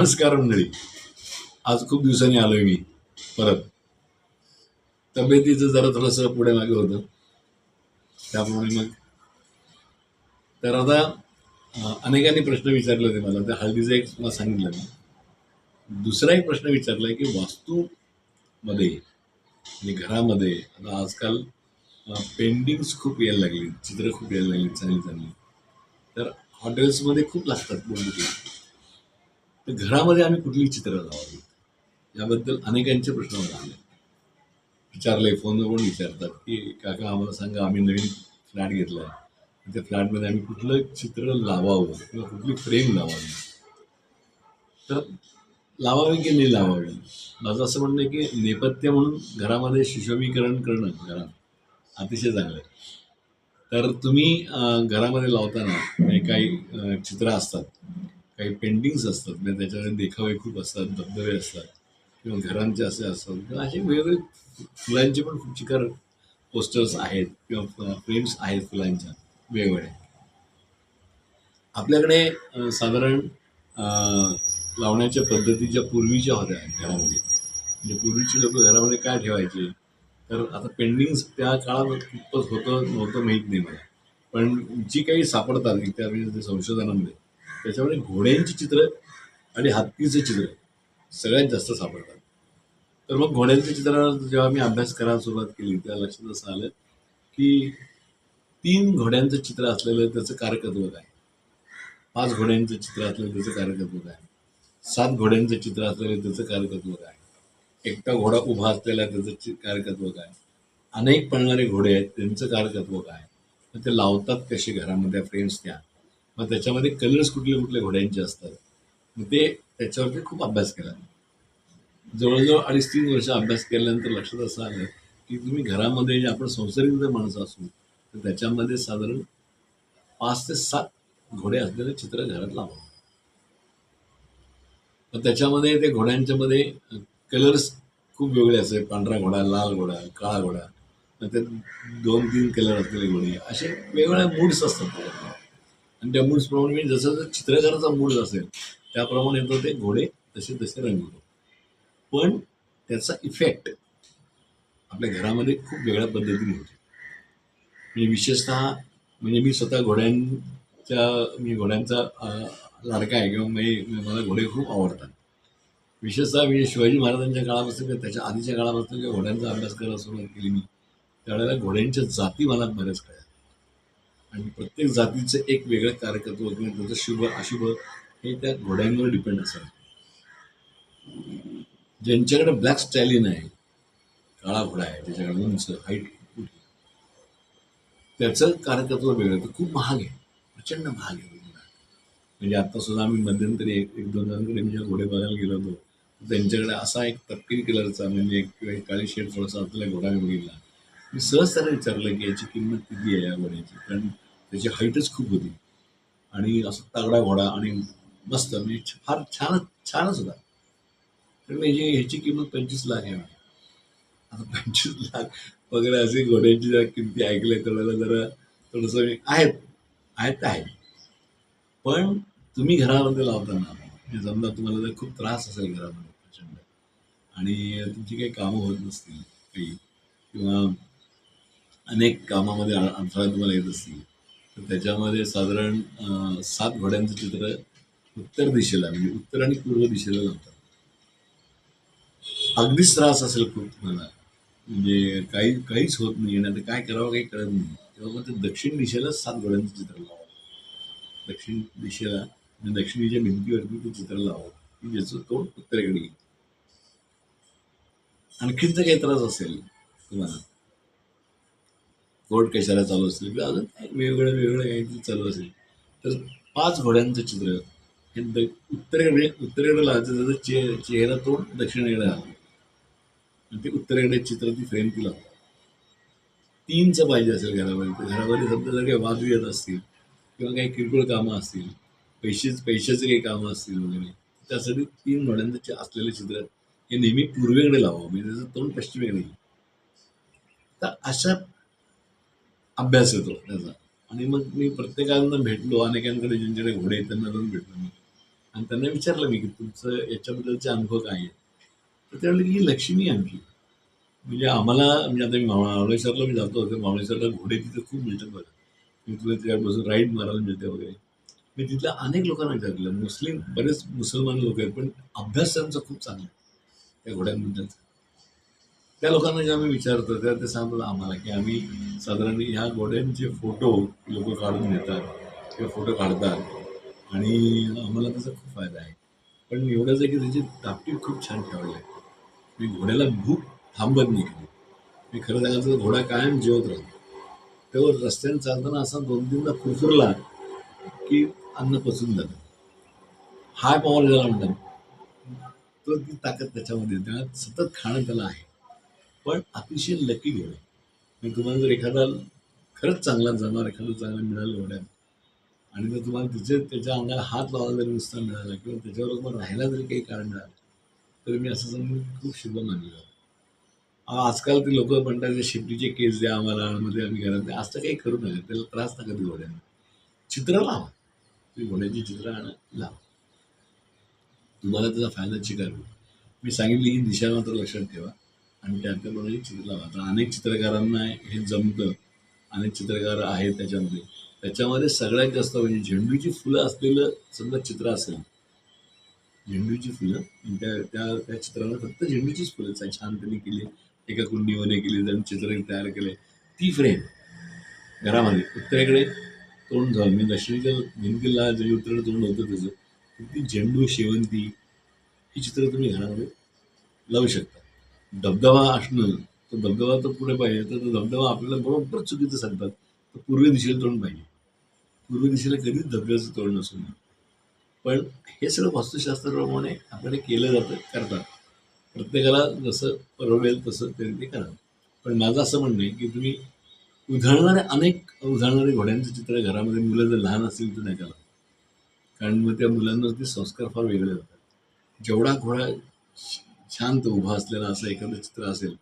नमस्कार मंडळी. आज खूप दिवसांनी आलोय मी परत. तब्येतीचं जरा थोडंसं पुढे मागे होतं. त्यामुळे मग. तर आता अनेकांनी प्रश्न विचारले होते मला त्या हळदीचा एक मला सांगितलं मी. दुसरा एक प्रश्न विचारला की वास्तूमध्ये म्हणजे घरामध्ये आता आजकाल पेंटिंग्स खूप यायला लागली चित्र खूप यायला लागली चांगली चांगली. तर हॉटेल्समध्ये खूप लागतात बोलली तर घरामध्ये आम्ही कुठली चित्र लावावी याबद्दल अनेकांचे प्रश्न मला आले विचारले फोनवर विचारतात की काका आम्हाला सांगा आम्ही नवीन फ्लॅट घेतला आहे त्या फ्लॅटमध्ये आम्ही कुठलं चित्र लावावं किंवा कुठली फ्रेम लावावी? तर लावावी की नाही लावावी? माझं असं म्हणणं आहे की नेपथ्य म्हणून घरामध्ये सुशोभीकरण करणं घरात अतिशय चांगलं आहे. तर तुम्ही घरामध्ये लावताना काही चित्रं असतात. काही पेंटिंग्स असतात म्हणजे त्याच्यामध्ये देखावे खूप असतात धबधबे असतात किंवा घरांचे असे असतात. किंवा असे वेगवेगळे फुलांचे पण खूप चिकार पोस्टर्स आहेत किंवा फ्रेम्स आहेत फुलांच्या वेगवेगळ्या. आपल्याकडे साधारण लावण्याच्या लावण्याच्या पद्धतीच्या पूर्वीच्या होत्या घरामध्ये. म्हणजे पूर्वीची लोक घरामध्ये काय ठेवायचे? तर आता पेंडिंग्स त्या काळात कितपत होतं नव्हतं माहीत नाही मला. पण जी काही सापडतात त्या संशोधनामध्ये त्याच्यामुळे घोड्यांची चित्र आणि हत्तीचं चित्र सगळ्यात जास्त सापडतात. तर मग घोड्यांच्या चित्रावर जेव्हा मी अभ्यास करायला सुरुवात केली तेव्हा लक्षात असं आलं की तीन घोड्यांचं चित्र असलेलं त्याचं कारकत्व काय पाच घोड्यांचं चित्र असलेलं त्याचं कारकत्व काय सात घोड्यांचं चित्र असलेलं त्याचं कारकत्व काय एकटा घोडा उभा असलेला त्याचं चि- कारकत्व काय अनेक पळणारे घोडे आहेत त्यांचं कारकत्व काय ते लावतात कसे? घरामध्ये फ्रेम्स त्या. मग त्याच्यामध्ये कलर्स कुठले कुठले घोड्यांचे असतात. मग ते त्याच्यावरती खूप अभ्यास केला. जवळजवळ अडीच तीन वर्ष अभ्यास केल्यानंतर लक्षात असं आलं की तुम्ही घरामध्ये जे आपण संसारिक जर माणसं असू तर त्याच्यामध्ये साधारण पाच ते सात घोडे असलेले चित्र घरात लावा मग त्याच्यामध्ये ते घोड्यांच्या मध्ये कलर्स खूप वेगळे असे पांढरा घोडा लाल घोडा काळा घोडा. मग त्यात दोन तीन कलर असलेले घोडे असे वेगवेगळ्या मूड्स असतात. त्याच्यामध्ये. आणि त्या मूड्सप्रमाणे मी जसं जसं चित्रकाराचा मूड असेल त्याप्रमाणे तो ते घोडे तसे तसे रंगवतो पण त्याचा इफेक्ट आपल्या घरामध्ये खूप वेगळ्या पद्धतीने होतो. म्हणजे विशेषतः म्हणजे मी स्वतः घोड्यांच्या मी घोड्यांचा लाडका आहे किंवा मी मला घोडे खूप आवडतात. विशेषतः मी शिवाजी महाराजांच्या काळापासून किंवा त्याच्या आधीच्या काळापासून जेव्हा घोड्यांचा अभ्यास करायला सुरुवात केली मी त्यावेळेला घोड्यांच्या जाती मला बऱ्याच कळल्या आणि प्रत्येक जातीचं एक वेगळं कार्यकत्व किंवा त्याचं शुभ अशुभ हे त्या घोड्यांवर डिपेंड असेल ज्यांच्याकडे ब्लॅक स्टॅलिन आहे काळा घोडा आहे त्याच्याकडे उंच हाईट त्याचं कार्यकत्व वेगळं तर ते खूप महाग आहे प्रचंड महाग आहे. म्हणजे आता सुद्धा आम्ही मध्यंतरी एक एक दोन जणांकडे मी घोडे बघायला गेलो होतो त्यांच्याकडे असा एक तपकिरी कलरचा म्हणजे एक किंवा एक काळी शेड थोडासा असलेला घोडा मी बघितला. मी सहज त्याला विचारलं की याची किंमत किती आहे या घोड्याची कारण त्याची हाईटच खूप होती. आणि असं तगडा घोडा आणि मस्त म्हणजे फार छानच छानच होता. तर मी ह्याची किंमत पंचवीस लाख आहे. आता पंचवीस लाख वगैरे असे घोड्यांची जरा किमती ऐकल्या कळायला जरा थोडंसं मी आहेत आहेत तर आहेत. पण तुम्ही घरामध्ये लावताना समजा तुम्हाला जर खूप त्रास असेल घरामध्ये प्रचंड आणि तुमची काही कामं होत नसतील काही किंवा अनेक कामामध्ये अडथळा तुम्हाला येत असतील. तर त्याच्यामध्ये साधारण सात घोड्यांचं चित्र उत्तर दिशेला म्हणजे उत्तर आणि पूर्व दिशेला लावतात. अगदीच त्रास असेल खूप तुम्हाला. म्हणजे काही काहीच होत नाही आणि आता काय करावं काही कळत नाही. तेव्हा मग ते दक्षिण दिशेला सात घोड्यांचं चित्र लावावं दक्षिण दिशेला म्हणजे दक्षिणेच्या भिंतीवरती ते चित्र लावावं की ज्याचं तोंड उत्तरेकडे येईल. आणखीन जर काही त्रास असेल तुम्हाला. कोर्ट कशाला चालू असेल किंवा अजून वेगवेगळं वेगवेगळं काहीतरी चालू असेल. तर पाच घोड्यांचं चित्र हे द उत्तरेकडे उत्तरेकडे लावायचं त्याचा चे चेहरा तोंड दक्षिणेकडे आला आणि ते उत्तरेकडे चित्र ती फ्रेम ती लावतात तीनचं पाहिजे असेल घरामध्ये घरामध्ये समजा जर काही येत असतील किंवा काही किरकोळ कामं असतील पैसेच पैशाचे काही कामं असतील वगैरे त्यासाठी तीन घोड्यांचं असलेलं चित्र हे नेहमी पूर्वेकडे लावावं म्हणजे त्याचं तोंड पश्चिमेकडे. तर अशा अभ्यास येतो त्याचा. आणि मग मी प्रत्येकांना भेटलो अनेकांकडे ज्यांच्याकडे घोडे आहेत त्यांना जाऊन भेटलो मी. आणि त्यांना विचारलं मी की तुमचं याच्याबद्दलचे अनुभव काय आहे तर ते की ही लक्ष्मी आहे आमची. म्हणजे आम्हाला म्हणजे आता मी महाबळेश्वरला मी जातो तर महाबळेश्वरला घोडे तिथे खूप मिळतात बघा. मी तुला त्या बसून राईड मारायला मिळते वगैरे. मी तिथल्या अनेक लोकांना विचारलं. मुस्लिम बरेच मुसलमान लोक आहेत पण अभ्यास त्यांचा खूप चांगला आहे. त्या घोड्यांबद्दलचा. त्या लोकांना जेव्हा मी विचारतो तेव्हा ते सांगतात आम्हाला की आम्ही साधारण ह्या घोड्यांचे फोटो लोक काढून घेतात किंवा फोटो काढतात. आणि आम्हाला त्याचा खूप फायदा आहे. पण एवढंच आहे की त्याची टापटीप खूप छान ठेवली आहे. मी घोड्याला भूक थांबत नाही कधी. मी खरं सांगायचं घोडा कायम जेवत राहतो. तेव्हा रस्त्याने चालताना असा दोन तीनदा फुरफुरला की अन्न पचून जातं. हाय पॉवर ज्याला म्हणतात तो ती ताकद त्याच्यामध्ये त्याला सतत खाणं त्याला आहे. पण अतिशय लकी घेणं मी तुम्हाला जर एखादा खरंच चांगला जमा एखादं चांगला मिळालं एवढ्या आणि जर तुम्हाला तिचे त्याच्या अंगाला हात लावायला जरी नुसता मिळाला किंवा त्याच्यावर तुम्हाला राहायला जरी काही कारण मिळालं तर मी असं समजून खूप शुभ मानलं जातं. आजकाल ते लोक म्हणतात शेपटीचे केस द्या आम्हाला मध्ये आम्ही घरात द्या. असं काही करू नका त्याला त्रास नका ते घोड्याला चित्र लावा. तुम्ही घोड्याची चित्र आणा लावा. तुम्हाला त्याचा फायदा शिकार मी सांगितली ही दिशा मात्र लक्षात ठेवा. आणि त्या त्याप्रमाणे चित्र आता अनेक चित्रकारांना हे जमतं. अनेक चित्रकार आहेत त्याच्यामध्ये. त्याच्यामध्ये सगळ्यात जास्त म्हणजे झेंडूची फुलं असलेलं समजा चित्र असेल झेंडूची फुलं आणि त्या त्या त्या चित्राला फक्त झेंडूचीच फुलं चा- छान त्यांनी केली. एका कुंडीमध्ये केली त्यांनी चित्र तयार केले. ती फ्रेम घरामध्ये उत्तरेकडे तोंड झालं. मी दक्षिणेच्या भिंतीला जे उत्तरेकडे तोंड होतं त्याचं ती झेंडू शेवंती ही चित्र तुम्ही घरामध्ये लावू शकता. धबधबा असणं तो धबधबा तर पुढे पाहिजे तर तो धबधबा आपल्याला बरोबर चुकीचं सांगतात. तर पूर्व दिशेला तोंड पाहिजे. पूर्व दिशेला कधीच धबधब्याचं तोंड नसू नये. पण हे सगळं वास्तुशास्त्राप्रमाणे आपल्याला केलं जातं करतात. प्रत्येकाला जसं परवडेल तसं त्यांनी ते करावं पण माझं असं म्हणणं आहे की तुम्ही उधळणारे अनेक उधळणारे घोड्यांचं चित्र घरामध्ये मुलं जर लहान असतील तर नाही करा कारण मग त्या मुलांवरती संस्कार फार वेगळे होतात. जेवढा घोडा श- शांत उभा असलेला असं एखादं चित्र असेल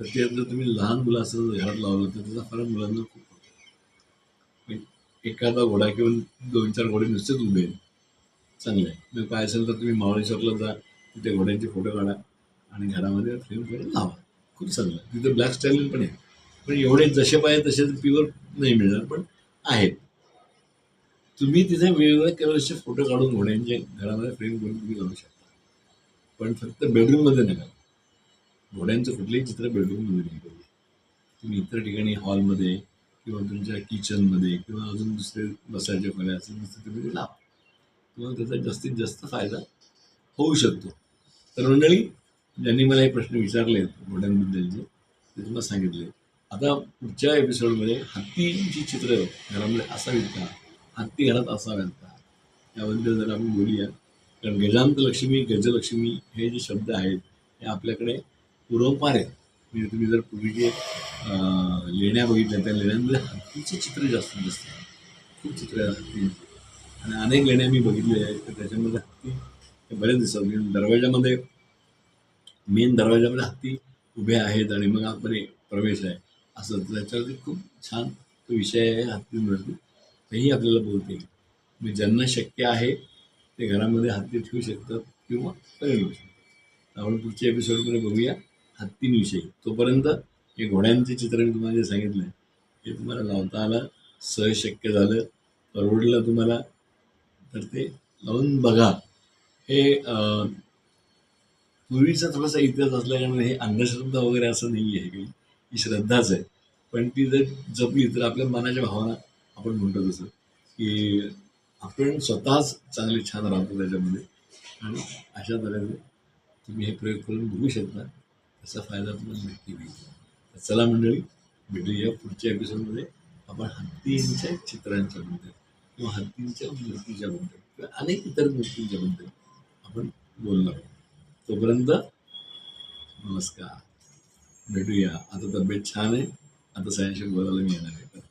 तर ते जर तुम्ही लहान मुलं असं घरात लावलं तर त्याचा फरक मुलांना खूप होतो. एखादा घोडा किंवा दोन चार घोडे नुसतेच उभे चांगले आहे. मग काय असेल तर तुम्ही मावळेश्वरला जा तिथे घोड्यांचे फोटो काढा आणि घरामध्ये फ्रेम करून लावा. खूप चांगलं आहे. तिथे ब्लॅक स्टाईल पण आहे. पण एवढे जसे पाहिजे तसे प्युअर नाही मिळणार पण आहेत. तुम्ही तिथे वेगवेगळ्या कलर्सचे फोटो काढून घोड्यांचे घरामध्ये फ्रेम करून तुम्ही काढू शकता. पण फक्त बेडरूममध्ये नका घोड्यांचं कुठलंही चित्र बेडरूममध्ये नाही करू तुम्ही इतर ठिकाणी हॉलमध्ये किंवा तुमच्या किचनमध्ये किंवा अजून दुसरे बसायचे खोल्या असेल तिथे तुम्ही ते लावा. तुम्हाला त्याचा जास्तीत जास्त फायदा होऊ शकतो. तर मंडळी ज्यांनी मला हे प्रश्न विचारले घोड्यांबद्दलचे ते तुम्हाला सांगितले. आता पुढच्या एपिसोडमध्ये हत्तीची चित्र घरामध्ये असावीत का? हत्ती घरात असाव्यात का? याबद्दल जर आपण बोलूया. कारण गजांत लक्ष्मी गजलक्ष्मी हे जे शब्द आहेत हे आपल्याकडे पूर्वपार आहेत. म्हणजे तुम्ही जर पूर्वीचे जे लेण्या बघितल्या त्या लेण्यांमध्ये हत्तीचे चित्र जास्तीत जास्त आहेत. खूप चित्र हत्ती. आणि अनेक लेण्या मी बघितल्या आहेत तर त्याच्यामध्ये हत्ती हे बरेच दिसतात. म्हणजे दरवाजामध्ये मेन दरवाजामध्ये हत्ती उभे आहेत आणि मग आपण प्रवेश आहे. असं त्याच्यावरती खूप छान तो विषय आहे हत्तींवरती तेही आपल्याला बोलते. येईल ज्यांना शक्य आहे ते घरामध्ये हत्ती ठेवू शकतात किंवा कमी ठेवू शकतात. आपण पुढच्या एपिसोडमध्ये बघूया हत्तींविषयी. तोपर्यंत हे घोड्यांचे चित्र मी तुम्हाला जे सांगितलं आहे हे तुम्हाला लावता आलं सहज शक्य झालं परवडलं तुम्हाला तर ते लावून बघा. हे पूर्वीचा थोडासा इतिहास असल्यामुळे हे अंधश्रद्धा वगैरे असं नाही आहे काही. ही श्रद्धाच आहे. पण ती जर जपली तर आपल्या मनाच्या भावना आपण म्हणतो तसं की आपण स्वतःच चांगले छान राहतो त्याच्यामध्ये. आणि अशा तऱ्हेने तुम्ही हे प्रयोग करून बघू शकता. त्याचा फायदा तुम्हाला नक्की होईल. चला मंडळी भेटूया पुढच्या एपिसोडमध्ये आपण हत्तींच्या चित्रांच्या बद्दल किंवा हत्तींच्या मूर्तीच्या बद्दल किंवा अनेक इतर मूर्तींच्या बद्दल आपण बोलणार आहोत. तोपर्यंत नमस्कार. भेटूया. आता तब्येत छान आहे. आता सायंशी बोलायला मी येणार आहे.